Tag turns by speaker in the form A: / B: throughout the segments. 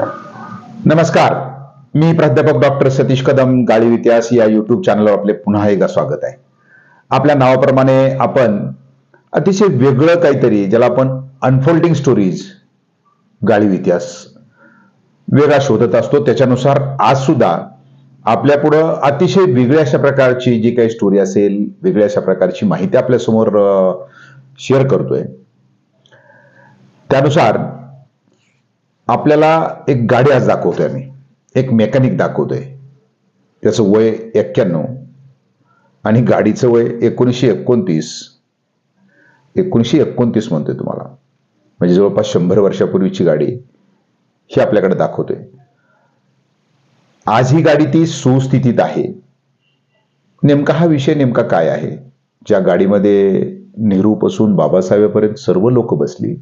A: नमस्कार. मी प्राध्यापक डॉक्टर सतीश कदम गाळी इतिहास या युट्यूब चॅनलवर आपले पुन्हा एकदा स्वागत आहे. आपल्या नावाप्रमाणे आपण अतिशय वेगळं काहीतरी ज्याला आपण अनफोल्डिंग स्टोरीज गाळीव इतिहास वेगळा शोधत असतो. त्याच्यानुसार आज सुद्धा आपल्या पुढं अतिशय वेगळ्या अशा प्रकारची जी काही स्टोरी असेल वेगळ्या अशा प्रकारची माहिती आपल्यासमोर शेअर करतोय. त्यानुसार आपल्याला एक गाडी आज दाखवतोय आम्ही. एक मेकॅनिक दाखवतोय. त्याचं वय एक्क्याण्णव. आणि गाडीचं वय एकोणीसशे एकोणतीस. एकोणीसशे एकोणतीस म्हणतोय तुम्हाला. म्हणजे जवळपास शंभर वर्षापूर्वीची गाडी ही आपल्याकडे दाखवतोय. आज ही गाडी ती सुस्थितीत आहे. नेमका हा विषय नेमका काय आहे? ज्या गाडीमध्ये नेहरूपासून बाबासाहेबांपर्यंत सर्व लोक बसली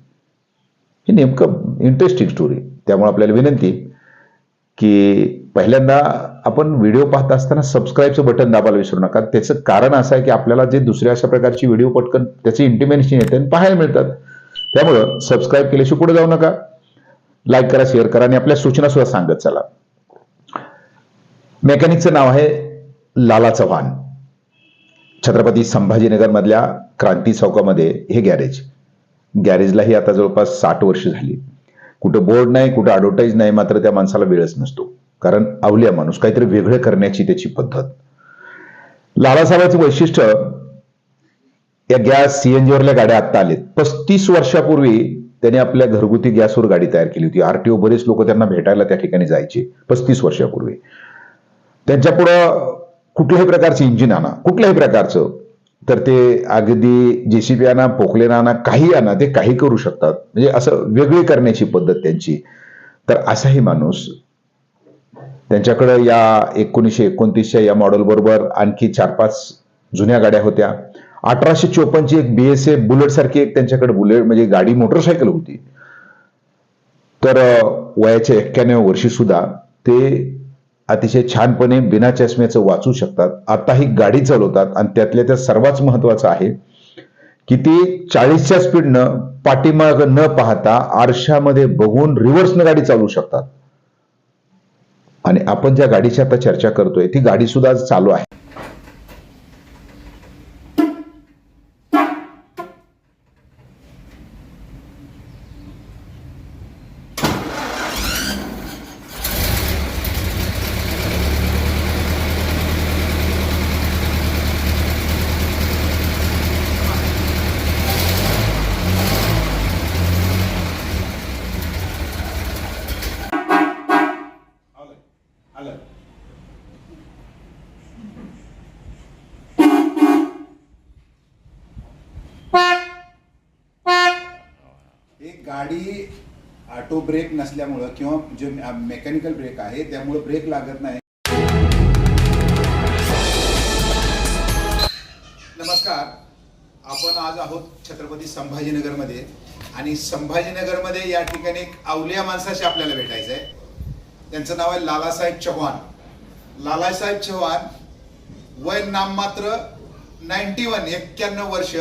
A: ही नेमकं इंटरेस्टिंग स्टोरी त्यामुळे आपल्याला विनंती की पहिल्यांदा आपण व्हिडिओ पाहत असताना सबस्क्राईबचं बटन दाबायला विसरू नका. त्याचं कारण असं आहे की आपल्याला जे दुसऱ्या अशा प्रकारची व्हिडिओ पटकन त्याची इंटिमेशन येते आणि पाहायला मिळतात. त्यामुळं सबस्क्राईब केल्याशिवाय पुढे जाऊ नका. लाईक करा शेअर करा आणि आपल्या सूचना सुद्धा सांगत चला. मेकॅनिकचं नाव आहे लाला चव्हाण. छत्रपती संभाजीनगर मधल्या क्रांती चौकामध्ये हे गॅरेज गॅरेजलाही आता जवळपास साठ वर्ष झाली. कुठं बोर्ड नाही कुठं ॲडव्हर्टाईज नाही मात्र त्या माणसाला वेळच नसतो. कारण आवल्या माणूस काहीतरी वेगळं करण्याची त्याची पद्धत. लालासाहेबांचं वैशिष्ट्य या गॅस सीएनजीवरल्या गाड्या आत्ता आलेत. पस्तीस वर्षापूर्वी त्यांनी आपल्या घरगुती गॅसवर गाडी तयार केली होती. आरटीओ बरेच लोक त्यांना भेटायला त्या ठिकाणी जायचे पस्तीस वर्षापूर्वी. त्यांच्या पुढं कुठल्याही प्रकारचं इंजिन आणा कुठल्याही प्रकारचं तर ते अगदी जेसीबी आणा पोकलेन आणा काही आणा ते काही करू शकतात. म्हणजे असं वेगळी करण्याची पद्धत त्यांची. तर असाही माणूस त्यांच्याकडं या एकोणीसशे एकोणतीसच्या या मॉडेल बरोबर आणखी चार पाच जुन्या गाड्या होत्या. अठराशे चोपन्नची एक बीएसए बुलेट सारखी एक त्यांच्याकडे बुलेट म्हणजे गाडी मोटरसायकल होती. तर वयाच्या एक्क्याण्णव वर्षी सुद्धा ते अतिशय छानपणे बिना चष्म्याचं वाचू शकतात. आताही गाडी चालवतात आणि त्यातल्या त्या सर्वात महत्वाचं आहे की ती चाळीसच्या स्पीडनं पाठीमाग न पाहता आरशामध्ये बघून रिव्हर्सनं गाडी चालवू शकतात. आणि आपण ज्या गाडीची आता चर्चा करतोय ती गाडी सुद्धा चालू आहे
B: एक गाडी ऑटो ब्रेक नसल्यामुळं किंवा जे मेकॅनिकल ब्रेक आहे त्यामुळं ब्रेक लागत नाही. नमस्कार. आपण आज आहोत छत्रपती संभाजीनगरमध्ये आणि संभाजीनगरमध्ये या ठिकाणी एक अवलिया माणसाशी आपल्याला भेटायचं आहे त्यांचं नाव आहे लालासाहेब चव्हाण. लालासाहेब चव्हाण वय नाममात्र नाईन्टी वन एक्क्याण्णव वर्ष.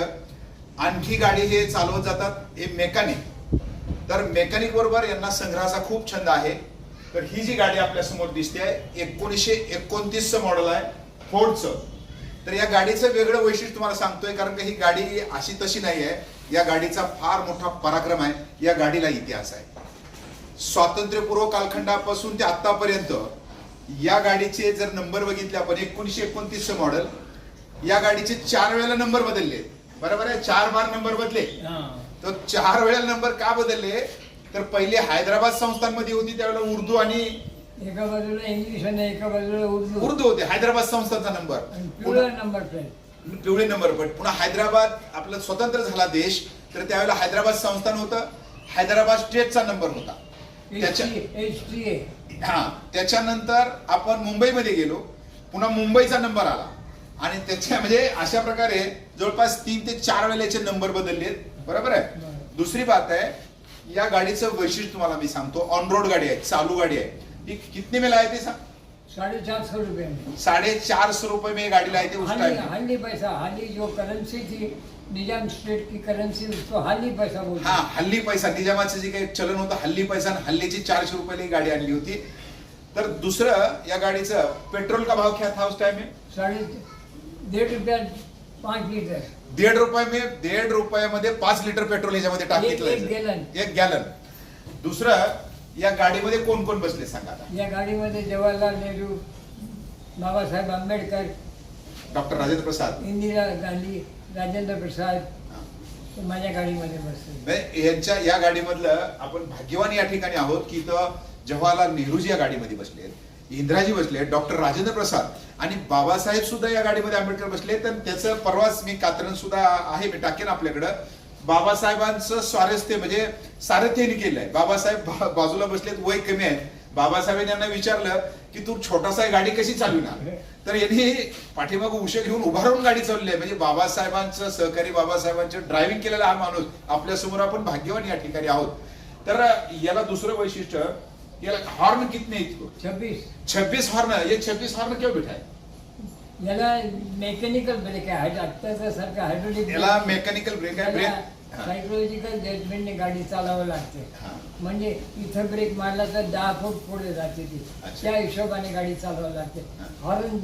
B: आणखी गाडी हे चालवत जातात हे मेकॅनिक तर मेकॅनिक बरोबर यांना संग्रहाचा खूप छंद आहे. तर ही जी गाडी आपल्यासमोर दिसते आहे एकोणीसशे एकोणतीसचं मॉडेल आहे फोर्डचं तर या गाडीचं वेगळं वैशिष्ट्य तुम्हाला सांगतोय कारण का ही गाडी अशी तशी नाही आहे या गाडीचा फार मोठा पराक्रम आहे. या गाडीला इतिहास आहे. स्वातंत्र्यपूर्व कालखंडापासून ते आतापर्यंत या गाडीचे जर नंबर बघितले आपण एकोणीसशे एकोणतीसचं मॉडेल या गाडीचे चार वेळेला नंबर बदलले. बरोबर आहे? चार बार नंबर बदले. तर चार वेळेला नंबर का बदलले? तर पहिले हैदराबाद संस्थांमध्ये होती त्यावेळेला उर्दू आणि
C: एका बाजूला इंग्लिश आणि एका बाजूला उर्दू.
B: उर्दू होते हैदराबाद संस्थांचा नंबर.
C: पिवळा नंबर प्लेट
B: पिवळे नंबर पण. पुन्हा हैदराबाद आपलं स्वतंत्र झाला देश तर त्यावेळेला हैदराबाद संस्थान होतं हैदराबाद स्टेटचा नंबर होता. त्याच्या
C: एच टी ए
B: हा त्याच्यानंतर आपण मुंबईमध्ये गेलो पुन्हा मुंबईचा नंबर आला. आणि त्याच्या म्हणजे अशा प्रकारे जवळपास तीन ते चार वेळेचे नंबर बदललेत. बरोबर आहे. दुसरी बात आहे या गाडीचं वैशिष्ट्य तुम्हाला मी सांगतो. ऑन रोड गाडी आहे चालू गाडी आहे. ती कितने मेला आहे ते सांग.
C: साडेचारशे रुपये में
A: साढ़े सौ रुपए में ये गाड़ी लाए थे उस
C: हाली
A: टाइम
C: हाली पैसा हाली जो करेंसी थी निजाम स्टेट की करेंसी उसको हाली पैसा बोलते
A: हा हल्ली पैसा. निजामाचं जे काही चलन होतं हल्ली पैसा आणि हल्लीची चारशे रुपयाला ही गाडी आणली होती. तर दुसरं या गाडीचं पेट्रोल का भाव क्या था उस टाइम में
C: साढ़े डेढ़ रुपया पाँच लीटर.
A: दीड रुपये में दीड रुपयामध्ये पाच लिटर पेट्रोल याच्यामध्ये टाकीत
C: एक- एक गॅलन.
A: एक गॅलन दुसरं या गाडीमध्ये कोण कोण बसले सांगा आता?
C: या गाडीमध्ये जवाहरलाल नेहरू बाबासाहेब आंबेडकर
A: डॉक्टर राजेंद्र प्रसाद.
C: इंदिरा गांधी राजेंद्र प्रसाद
A: हा.
C: माझ्या गाडीमध्ये बसले.
A: यांच्या या गाडीमधलं आपण भाग्यवान या ठिकाणी आहोत की इथं जवाहरलाल नेहरूजी या गाडीमध्ये बसले इंद्राजी बसले डॉक्टर राजेंद्र प्रसाद आणि बाबासाहेब सुद्धा या गाडीमध्ये आंबेडकर बसले. तर त्याचं परवाच मी कात्रण सुद्धा आहे मी टाकेन आपल्याकडं. बाबासाहेबांचं स्वारस्य म्हणजे सारथ्याने केलंय. बाबासाहेब बा- बाजूला बसलेत वय कमी आहे. बाबासाहेबांनी यांना विचारलं की तू छोटासा गाडी कशी चालविणार? तर यांनी पाठीमागं उशे घेऊन उभारून गाडी चालली आहे. म्हणजे बाबासाहेबांचं सहकारी बाबासाहेबांचं ड्रायव्हिंग केलेला हा माणूस आपल्यासमोर आपण भाग्यवान या ठिकाणी आहोत. तर याला दुसरं वैशिष्ट्य याला हॉर्न कितने हैं इसको
C: छब्बीस
A: छब्बीस हॉर्न ये छब्बीस हॉर्न क्यों बिठाए?
C: याला मेकॅनिकल ब्रेक आहे. आत्ताच्या सारखं हायड्रोलिक
A: याला मेकॅनिकल ब्रेक आहे. ब्रेक
C: सायकोलॉजिकल जजमेंटने गाडी चालवावं लागते.
A: हा.
C: म्हणजे इथं ब्रेक मारला तर दहा फूट पुढे जाते ती. त्या हिशोबाने गाडी चालवावी लागते.
A: हा.
C: हॉर्न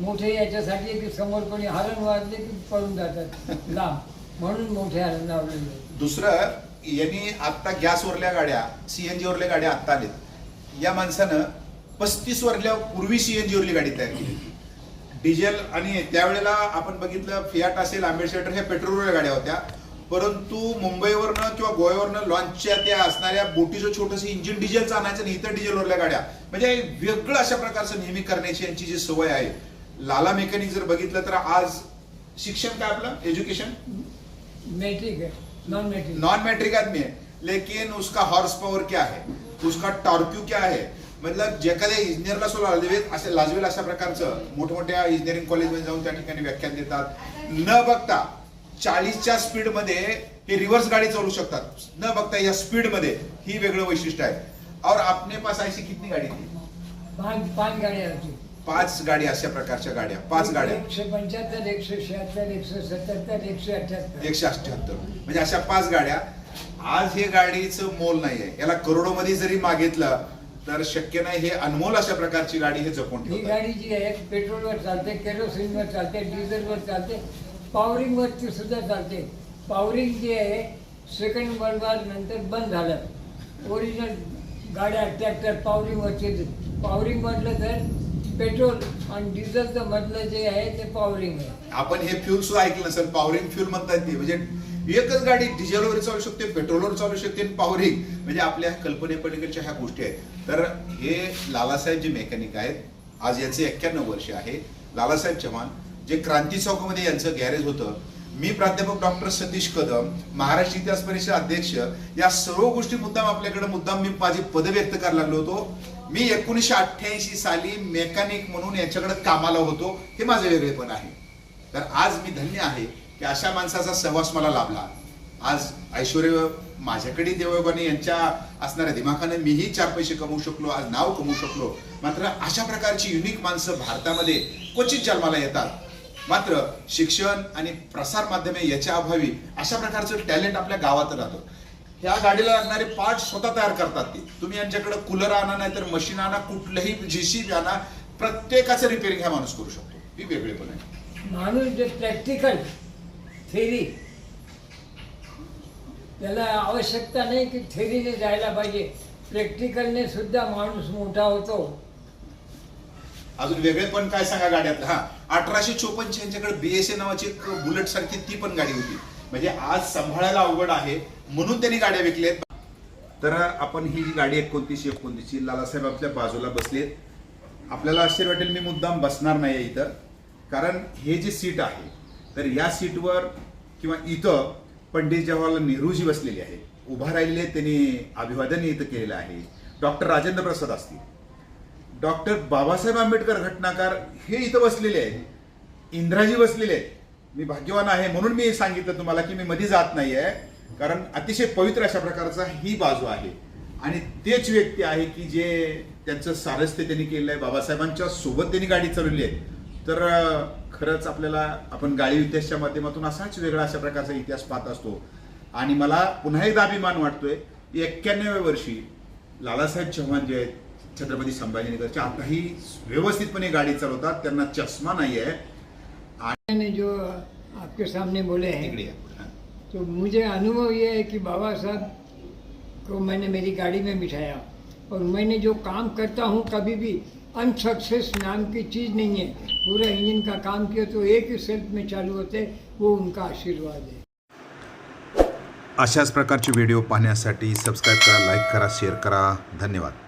C: मोठे याच्यासाठी की समोर कोणी हॉर्न वाजले की पळून जातात. लांब. म्हणून मोठे हॉर्न लावलेले
A: दुसरं यांनी आता गॅसवरल्या गाड्या सीएनजी वरल्या गाड्या आता आलेत. या माणसानं पस्तीस वरल्या पूर्वी सीएनजी वरली गाडी तयार केली होती. डिझेल आणि त्यावेळेला आपण बघितलं फियाट असेल आंबेडसेटर हे पेट्रोलवरल्या गाड्या होत्या. परंतु मुंबईवरनं किंवा गोव्यावरनं लॉन्चच्या त्या असणाऱ्या बोटीचं छोटंसं इंजिन डिझेलचं आणायचं आणि इतर डिझेलवरल्या गाड्या. म्हणजे वेगळं अशा प्रकारचं नेहमी करण्याची यांची जी सवय आहे. लाला मेकॅनिक जर बघितलं तर आज शिक्षण काय आपलं? Education
C: matric non matric
A: non matric आदमी है लेकिन उसका हॉर्स पावर क्या है? उसका टॉर्क्यू क्या है? मतलब जे एखाद्या इंजिनियरला सुद्धा लाजवेल असे लाजवेल अशा प्रकारचं मोठमोठ्या इंजिनिअरिंग कॉलेजमध्ये जाऊन त्या ठिकाणी व्याख्यान देतात. न बघता चाळीसच्या स्पीडमध्ये हे रिव्हर्स गाडी चालू शकतात. न बघता या स्पीडमध्ये ही वेगळं वैशिष्ट्य आहे. और अपने पास ऐसी कितनी गाडी थी
C: पाच पाच गाड्या होती
A: पाच गाडी अशा प्रकारच्या गाड्या. पाच गाड्या.
C: एकशे पंच्याहत्तर एकशे शहात्तर एकशे सत्याहत्तर एकशे अठ्याहत्तर.
A: एकशे अठ्याहत्तर. म्हणजे अशा पाच गाड्या आज हे गाडीचं मोल नाहीये. याला करोडोमध्ये जरी मागितलं तर शक्य नाही हे अनमोल अशा प्रकारची गाडी हे जपून
C: ही
A: ठेवतात.
C: गाडी जी आहे पेट्रोलवर चालते केरोसिनवर चालते डिझेलवर चालते पॉवरिंगवरती सुद्धा चालते. पॉवरिंग जी आहे सेकंड वर्ल्ड वॉर नंतर बंद झालं. ओरिजिनल गाड्या ट्रॅक्टर पॉवरिंगवरचे पॉवरिंग म्हटलं तर पेट्रोल आणि डिझेलचं मधलं जे आहे ते पॉवरिंग आहे.
A: आपण हे फ्युल सुद्धा ऐकलं नसेल पॉवरिंग फ्युल म्हणतात ते. म्हणजे एकच गाडी डिझेलवर चालू शकते पेट्रोलवर चालू शकते पॉवरिंग म्हणजे आपल्या कल्पनेपलीकडच्या ह्या गोष्टी आहेत. तर हे लालासाहेब जे मेकॅनिक आहेत आज याचे एक्क्याण्णव वर्ष आहे. लालासाहेब चव्हाण जे क्रांती चौकामध्ये यांचं गॅरेज होतं मी प्राध्यापक डॉक्टर सतीश कदम महाराष्ट्र इतिहास परिषद अध्यक्ष या सर्व गोष्टी मुद्दाम आपल्याकडे मुद्दाम मी माझी पद व्यक्त करायला लागलो होतो. मी एकोणीसशे अठ्ठ्याऐंशी साली मेकॅनिक म्हणून याच्याकडे कामाला होतो हे माझं वेगळेपण आहे. तर आज मी धन्य आहे. की अशा माणसाचा सहवास मला लाभला. आज ऐश्वर्य माझ्याकडे देवयोगाने यांच्या असणाऱ्या दिमाखाने मीही चार पैसे कमवू शकलो आज नाव कमवू शकलो. मात्र अशा प्रकारची युनिक माणसं भारतामध्ये क्वचित जन्माला येतात. मात्र शिक्षण आणि प्रसार माध्यमे याच्या अभावी अशा प्रकारचं टॅलेंट आपल्या गावात राहतं. ह्या गाडीला लागणारे पार्ट स्वतः तयार करतात ते. तुम्ही यांच्याकडे कूलर आणा नाही तर मशीन आणा कुठलंही जेसीबी आणा प्रत्येकाचं रिपेअरिंग हा माणूस करू शकतो. ही वेगळेपण आहे.
C: माणूस जे प्रॅक्टिकल थेरी. त्याला आवश्यकता नाही की थेरीने जायला पाहिजे. प्रॅक्टिकलने सुद्धा माणूस मोठा होतो.
A: अजून वेगळे पण काय सांगा गाड्यात हा. अठराशे चोपन्नची यांच्याकडे बीएसए नावाची एक बुलेट सारखी ती पण गाडी होती. म्हणजे आज सांभाळायला अवघड आहे म्हणून त्यांनी गाड्या विकल्यात. तर आपण ही जी गाडी एकोणतीसशे एकोणतीसची लालासाहेब आपल्या बाजूला बसले. आपल्याला आश्चर्य वाटेल मी मुद्दाम बसणार नाही इथं. कारण हे जे सीट आहे तर या सीटवर किंवा इथं पंडित जवाहरलाल नेहरूजी बसलेले आहेत. उभा राहिलेले त्यांनी अभिवादन इथं केलेलं आहे. डॉक्टर राजेंद्र प्रसाद असतील. डॉक्टर बाबासाहेब आंबेडकर घटनाकार हे इथं बसलेले आहेत. इंद्राजी बसलेले आहेत. मी भाग्यवान आहे म्हणून मी सांगितलं तुम्हाला की मी मध्ये जात नाही आहे कारण अतिशय पवित्र अशा प्रकारचा ही बाजू आहे. आणि तेच व्यक्ती आहे की जे त्यांचं सारस्य त्यांनी केलेलं आहे. बाबासाहेबांच्या सोबत त्यांनी गाडी चालवली आहे. तर खरंच आपल्याला आपण गाडी इतिहासच्या माध्यमातून असाच वेगळा अशा प्रकारचा इतिहास पाहत असतो आणि मला पुन्हा एकदा अभिमान वाटतोय एक्क्याण्णव्या वर्षी लालासाहेब चव्हाण जे आहेत छत्रपती संभाजीनगरच्या आताही व्यवस्थितपणे गाडी चालवतात त्यांना चष्मा नाही आहे
C: जो आपके सामने बोले हैं.
A: हा.
C: तो मुझे अनुभव ये है कि बाबा साहब को मैंने मेरी गाड़ी में बिठाया और मैंने जो काम करता हूँ कभी भी अनसक्सेस नाम की चीज़ नहीं है। पूरा इंजन का काम किया तो एक ही सेल्फ में चालू होते वो उनका आशीर्वाद है।
A: अशाच प्रकारचे व्हिडिओ पाहण्यासाठी सबस्क्राईब करा लाईक करा शेअर करा. धन्यवाद.